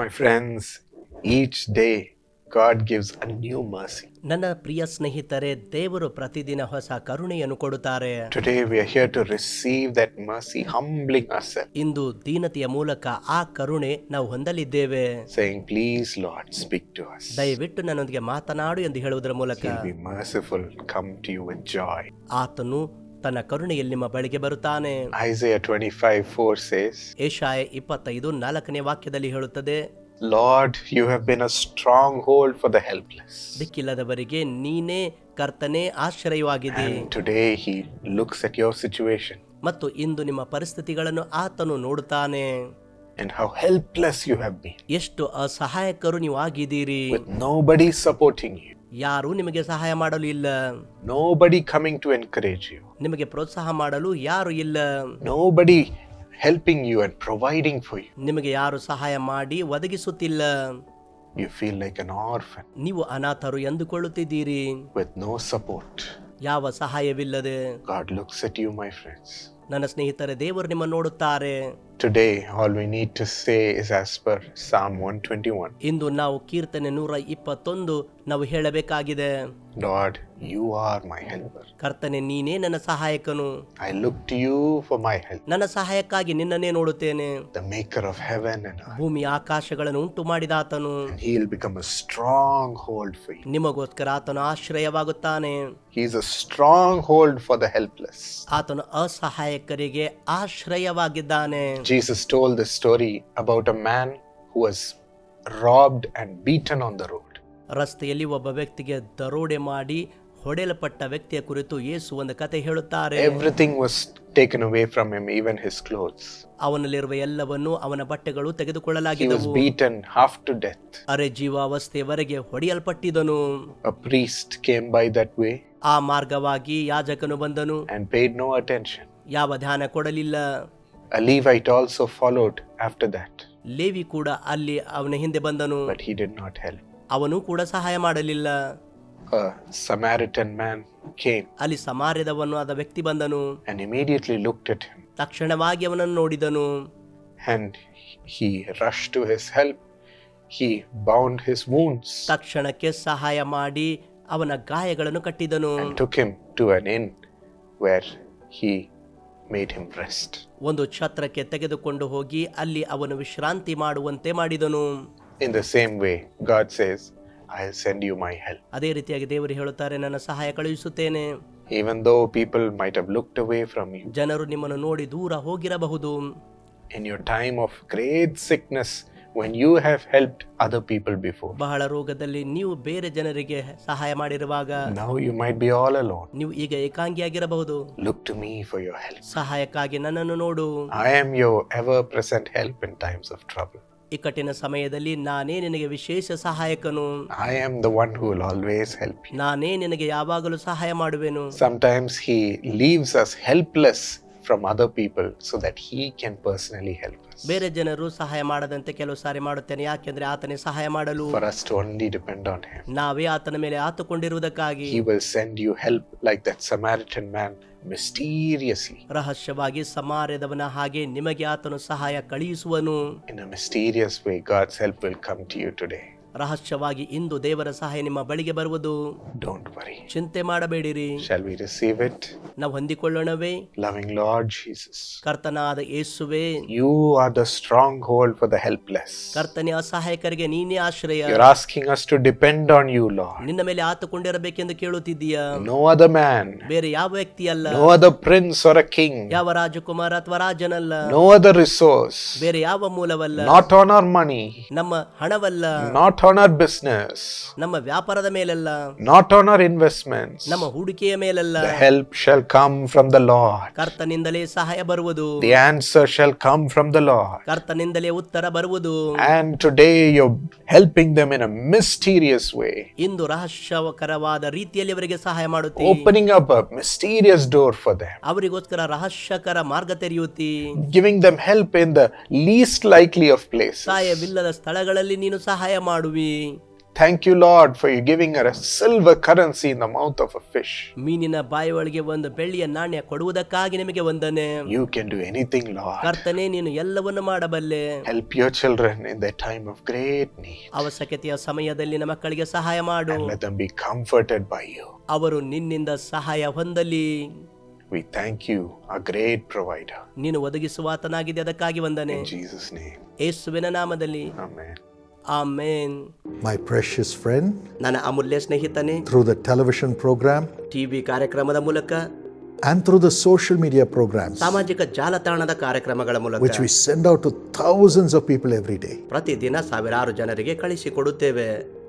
My friends each day God gives a new mercy ನನ್ನ ಪ್ರಿಯ ಸ್ನೇಹಿತರೆ ದೇವರು ಪ್ರತಿದಿನ ಹೊಸ ಕರುಣೆಯನ್ನು ಕೊಡುತ್ತಾರೆ. Today we are to receive that mercy humbling us ಇಂದು ದೀನತೆಯ ಮೂಲಕ ಆ ಕರುಣೆ ನಾವು ಹೊಂದಲಿದ್ದೇವೆ. Saying please Lord speak to us ದಯವಿಟ್ಟು ನನ್ನೊಂದಿಗೆ ಮಾತನಾಡು ಎಂದು ಹೇಳುವುದರ ಮೂಲಕ. Become to you joy ಆತನು ತನ್ನ ಕರುಣೆಯಲ್ಲಿ ನಿಮ್ಮ ಬಳಿಗೆ ಬರುತ್ತಾನೆ Isaiah 25 4 says, ಏಷಾಯ ಇಪ್ಪತ್ತೈದು ನಾಲ್ಕನೇ ವಾಕ್ಯದಲ್ಲಿ ಹೇಳುತ್ತದೆ Lord, you have been a stronghold for the helpless. ದಿಕ್ಕಿಲ್ಲದವರಿಗೆ ನೀನೇ ಕರ್ತನೆ ಆಶ್ರಯವಾಗಿದೆ And today He looks at your situation ಮತ್ತು ಇಂದು ನಿಮ್ಮ ಪರಿಸ್ಥಿತಿಗಳನ್ನು ಆತನು ನೋಡುತ್ತಾನೆ and how helpless you have been, ಎಷ್ಟು ಅಸಹಾಯಕರು ನೀವು ಆಗಿದ್ದೀರಿ with nobody supporting you, ಯಾರು ನಿಮಗೆ ಸಹಾಯ ಮಾಡಲು ಇಲ್ಲ. ನೋ ಬಡಿ ಕಮಿಂಗ್ ಟು ಎನ್ಕರೇಜ್ ಯು ನಿಮಗೆ ಪ್ರೋತ್ಸಾಹ ಮಾಡಲು ಯಾರು ಇಲ್ಲ. Nobody helping you and providing for you ನಿಮಗೆ ಯಾರು ಸಹಾಯ ಮಾಡಿ ಒದಗಿಸುತ್ತಿಲ್ಲ. You feel like an orphan ನೀವು ಅನಾಥರು ಎಂದುಕೊಳ್ಳುತ್ತಿದ್ದೀರಿ. ವಿತ್ ನೋ ಸಪೋರ್ಟ್ ಯಾವ ಸಹಾಯವಿಲ್ಲದೆ. God looks at you my friends ನನ್ನ ಸ್ನೇಹಿತರೆ ದೇವರು ನಿಮ್ಮ ನೋಡುತ್ತಾರೆ Today, all we need to say is as per Psalm 121 ಇಂದು ನಾವು ಕೀರ್ತನೆ ನೂರ ಇಪ್ಪತ್ತೊಂದು ನಾವು ಹೇಳಬೇಕಾಗಿದೆ Lord, you are my helper. ಕರ್ತನೆ ನೀನೇ ನನ್ನ ಸಹಾಯಕನು I look to you for my help, ನನ್ನ ಸಹಾಯಕ್ಕಾಗಿ ನಿನ್ನನ್ನೇ ನೋಡುತ್ತೇನೆ the maker of heaven and earth. ಭೂಮಿ ಆಕಾಶಗಳನ್ನು ಉಂಟು ಮಾಡಿದ ಆತನು And he'll become a stronghold for you. ನಿಮಗೋಸ್ಕರ ಆತನು ಆಶ್ರಯವಾಗುತ್ತಾನೆ He's a stronghold for the helpless. ಆತನು ಅಸಹಾಯಕರಿಗೆ ಆಶ್ರಯವಾಗಿದ್ದಾನೆ Jesus told this story about a man who was robbed and beaten on the road. ರಸ್ತೆಯಲ್ಲಿ ಒಬ್ಬ ವ್ಯಕ್ತಿಗೆ ದರೋಡೆ ಮಾಡಿ ಹೊಡೆಯಲ್ಪಟ್ಟ ವ್ಯಕ್ತಿಯ ಕುರಿತು ಯೇಸು ಒಂದು ಕತೆ ಹೇಳುತ್ತಾರೆ Everything was taken away from him, even his clothes. ಅವನಲ್ಲಿರುವ ಎಲ್ಲವನ್ನು ಅವನ ಬಟ್ಟೆಗಳು He was ತೆಗೆದುಕೊಳ್ಳಲಾಗಿದ್ದವು beaten half to death. ಅರೆ ಜೀವಾವಸ್ಥೆಯವರೆಗೆ ಹೊಡೆಯಲ್ಪಟ್ಟಿದನು A priest came by that way ಆ ಮಾರ್ಗವಾಗಿ ಯಾಜಕನು ಬಂದನು and paid no attention. ಯಾವ ಧ್ಯಾನ ಕೊಡಲಿಲ್ಲ. It also followed after that Levi ಕೂಡ ಅಲ್ಲಿ ಅವನ ಹಿಂದೆ ಬಂದನು. But he did not help ಅವನು ಕೂಡ ಸಹಾಯ ಮಾಡಲಿಲ್ಲ. ಸಮಾರಿಟನ್ ಮ್ಯಾನ್ ಕೇಮ್ ಅಲ್ಲಿ ಸಮಾರ್ಯದವನು ಆದ ವ್ಯಕ್ತಿ ಬಂದನು. And immediately looked at him ತಕ್ಷಣವಾಗಿ ಅವನನ್ನು ನೋಡಿದನು. And he rush to his help he bound his wounds ತಕ್ಷಣಕ್ಕೆ ಸಹಾಯ ಮಾಡಿ ಅವನ ಗಾಯಗಳನ್ನು ಕಟ್ಟಿದನು. And took him to an inn where he made him rest ಒಂದು ಛತ್ರಕ್ಕೆ ತೆಗೆದುಕೊಂಡು ಹೋಗಿ ಅಲ್ಲಿ ಅವನು ವಿಶ್ರಾಂತಿ ಮಾಡುವಂತೆ ಮಾಡಿದನು. In the same way God says, I'll send you my help ಅದೇ ರೀತಿಯಾಗಿ ದೇವರು ಹೇಳುತ್ತಾರೆ ನನ್ನ ಸಹಾಯ ಕಳುಹಿಸುತ್ತೇನೆ. Even though people might have looked away from you ಜನರು ನಿಮ್ಮನ್ನು ನೋಡಿ ದೂರ ಹೋಗಿರಬಹುದು. In your time of great sickness when you have helped other people before. ಬಹಳ ರೋಗದಲ್ಲಿ ನೀವು ಬೇರೆ ಜನರಿಗೆ ಸಹಾಯ ಮಾಡಿರುವಾಗ Now you might be all alone. ನೀವು ಈಗ ಏಕಾಂಗಿಯಾಗಿರಬಹುದು Look to me for your help. ಸಹಾಯಕ್ಕಾಗಿ ನನ್ನನ್ನು ನೋಡು I am your ever present help in times of trouble. ಇಕ್ಕಟ್ಟಿನ ಸಮಯದಲ್ಲಿ ನಾನೇ ನಿನಗೆ ವಿಶೇಷ ಸಹಾಯಕನು I am the one who will always help you. ನಾನೇ ನಿನಗೆ ಯಾವಾಗಲೂ ಸಹಾಯ ಮಾಡುವೆನು Sometimes He leaves us helpless from other people so that He can personally help us. ಬೇರೆ ಜನರು ಸಹಾಯ ಮಾಡದಂತೆ ಕೆಲವು ಸಾರಿ ಮಾಡುತ್ತೇನೆ ಯಾಕೆಂದ್ರೆ ಆತನೇ ಸಹಾಯ ಮಾಡಲು For us to only depend on Him. ನಾವೇ ಆತನ ಮೇಲೆ ಆತುಕೊಂಡಿರುವುದಕ್ಕಾಗಿ He will send you help like that Samaritan man mysteriously. ರಹಸ್ಯವಾಗಿ ಸಮಾರ್ಯದವನ ಹಾಗೆ ನಿಮಗೆ ಆತನು ಸಹಾಯ ಕಳುಹಿಸುವನು In a mysterious way, God's help will come to you today. ರಹಸ್ಯವಾಗಿ ಇಂದು ದೇವರ ಸಹಾಯ ನಿಮ್ಮ ಬಳಿಗೆ ಬರುವುದು. ಡೋಂಟ್ ವರಿ ಚಿಂತೆ ಮಾಡಬೇಡಿರಿ. ಶಾಲ್ ವಿ ರಿಸೀವ್ ಇಟ್ ನಾವು ಹೊಂದಿಕೊಳ್ಳೋಣವೇ. ಲವಿಂಗ್ ಲಾರ್ಡ್ ಜೀಸಸ್ ಕರ್ತನಾದ ಯೇಸುವೆ. You are the stronghold for the helpless ಕರ್ತನೆ ಅಸಹಾಯಕರಿಗೆ ನೀನೇ ಆಶ್ರಯ. You are asking us to depend on you Lord ನಿನ್ನ ಮೇಲೆ ಆತುಕೊಂಡಿರಬೇಕೆಂದು ಕೇಳುತ್ತಿದ್ದೀಯಾ? ನೋ ಅದರ್ ಮ್ಯಾನ್ ಬೇರೆ ಯಾವ ವ್ಯಕ್ತಿ ಅಲ್ಲ no other prince or a king ಯಾವ ರಾಜಕುಮಾರ ಅಥವಾ ರಾಜನಲ್ಲ? ನೋ ಅದರ್ ರಿಸೋರ್ಸ್ ಬೇರೆ ಯಾವ ಮೂಲವಲ್ಲ? ನಾಟ್ ಆನ್ ಆರ್ ಮನಿ ನಮ್ಮ ಹಣವಲ್ಲ? Not on our business, ನಮ್ಮ ವ್ಯಾಪಾರದ ಮೇಲಲ್ಲ not on our investments. ನಮ್ಮ ಹೂಡಿಕೆಯ ಮೇಲಲ್ಲ The help shall come from the Lord. ಕರ್ತನಿಂದಲೇ ಸಹಾಯ ಬರುವುದು The answer shall come from the Lord. ಕರ್ತನಿಂದಲೇ ಉತ್ತರ ಬರುವುದು And today you're helping them in a mysterious way, ಇಂದು ರಹಸ್ಯಕರವಾದ ರೀತಿಯಲ್ಲಿ ಅವರಿಗೆ ಸಹಾಯ ಮಾಡುತ್ತಿ opening up a mysterious door for them, ಅವರಿಗೋಸ್ಕರ ರಹಸ್ಯಕರ ಮಾರ್ಗ ತೆರೆಯುತ್ತಿ giving them help in the least likely of places. ಸಹಾಯವಿಲ್ಲದ ಸ್ಥಳಗಳಲ್ಲಿ ನೀನು ಸಹಾಯ ಮಾಡುವಿ thank you Lord for you giving our silver currency in the mouth of a fish ಮೀನಿನ ಬಾಯಿ ಒಳಗೆ ಒಂದು ಬೆಳ್ಳಿಯ ನಾಣ್ಯ ಕೊಡುವುದಕ್ಕಾಗಿ ನಿಮಗೆ ಒಂದನೆ you can do anything Lord ಕರ್ತನೇ ನೀನು ಎಲ್ಲವನ್ನು ಮಾಡಬಲ್ಲೆ. Help your children in the time of great need ಅವಶ್ಯಕತೆಯ ಸಮಯದಲ್ಲಿ ನಮ್ಮ ಮಕ್ಕಳಿಗೆ ಸಹಾಯ ಮಾಡು. Let them be comforted by you ಅವರು ನಿನ್ನಿಂದ ಸಹಾಯ ಹೊಂದಲಿ. We thank you a great provider ನೀನು ಒದಗಿಸುವಾತನಾಗಿದೆ ಅದಕ್ಕಾಗಿ ವಂದನೆ. ಜೀಸಸ್ ನೇಮ್ ಯೇಸುವಿನ ನಾಮದಲ್ಲಿ. Amen amen My precious friend, ನನ್ನ ಅಮೂಲ್ಯ ಸ್ನೇಹಿತನೇ through the television program TV ಕಾರ್ಯಕ್ರಮದ ಮೂಲಕ and through the social media programs, ಸಾಮಾಜಿಕ ಜಾಲತಾಣದ ಕಾರ್ಯಕ್ರಮಗಳ ಮೂಲಕ which we send out to thousands of people every day, ಪ್ರತಿದಿನ ಸಾವಿರಾರು ಜನರಿಗೆ ಕಳಿಸಿಕೊಡುತ್ತೇವೆ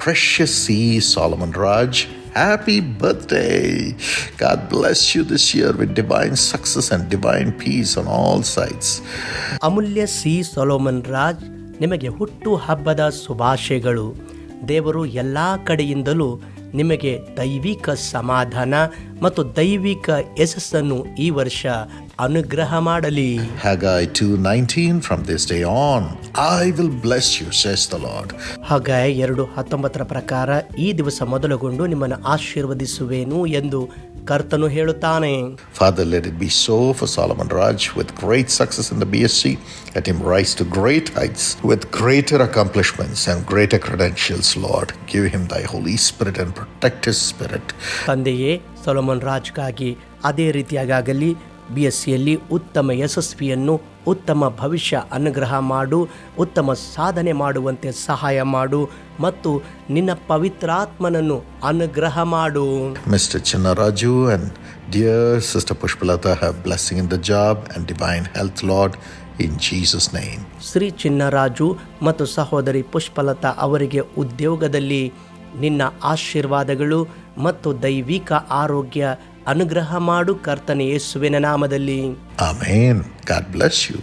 Precious C. Solomon Raj, happy birthday. God bless you this year with divine success and divine peace on all sides. ಅಮೂಲ್ಯ C Solomon Raj ನಿಮಗೆ ಹುಟ್ಟು ಹಬ್ಬದ ಶುಭಾಶಯಗಳು ದೇವರು ಎಲ್ಲ ಕಡೆಯಿಂದಲೂ ನಿಮಗೆ ದೈವಿಕ ಸಮಾಧಾನ ಮತ್ತು ದೈವಿಕ ಯಶಸ್ಸನ್ನು ಈ ವರ್ಷ ಅನುಗ್ರಹ ಮಾಡಲಿ. Haggai two nineteen from this day on I will bless you says the Lord Haggai ಎರಡು ಹತ್ತೊಂಬತ್ತರ ಪ್ರಕಾರ ಈ ದಿವಸ ಮೊದಲುಗೊಂಡು ನಿಮ್ಮನ್ನು ಆಶೀರ್ವದಿಸುವೆನು ಎಂದು ಕರ್ತನು ಹೇಳುತ್ತಾನೆ. Father let it be so for Solomon Raj with great success in the B S C let him rise to great heights with greater accomplishments and greater credentials Lord give him thy holy spirit and protect spirit ತಂದೆಯೇ Solomon ರಾಜ್ಗಾಗಿ ಅದೇ ರೀತಿಯಾಗಲಿ B S ಸಿಯಲ್ಲಿ ಉತ್ತಮ ಯಶಸ್ವಿಯನ್ನು ಉತ್ತಮ ಭವಿಷ್ಯ ಅನುಗ್ರಹ ಮಾಡು ಉತ್ತಮ ಸಾಧನೆ ಮಾಡುವಂತೆ ಸಹಾಯ ಮಾಡು ಮತ್ತು ನಿನ್ನ ಪವಿತ್ರಾತ್ಮನನ್ನು ಅನುಗ್ರಹ ಮಾಡು mister Chinnaraju and dear sister Pushpalatha blessing in the job and and health Lord in Jesus name name. Shri Chinnaraju ಮತ್ತು ಸಹೋದರಿ ಪುಷ್ಪಲತಾ ಅವರಿಗೆ ಉದ್ಯೋಗದಲ್ಲಿ ನಿನ್ನ ಆಶೀರ್ವಾದಗಳು ಮತ್ತು ದೈವಿಕ ಆರೋಗ್ಯ ಅನುಗ್ರಹ ಮಾಡು ಕರ್ತನೆ ಯೇಸುವಿನ ನಾಮದಲ್ಲಿ ಆಮೇನ್ ಗಾಡ್ ಬ್ಲೆಸ್ you.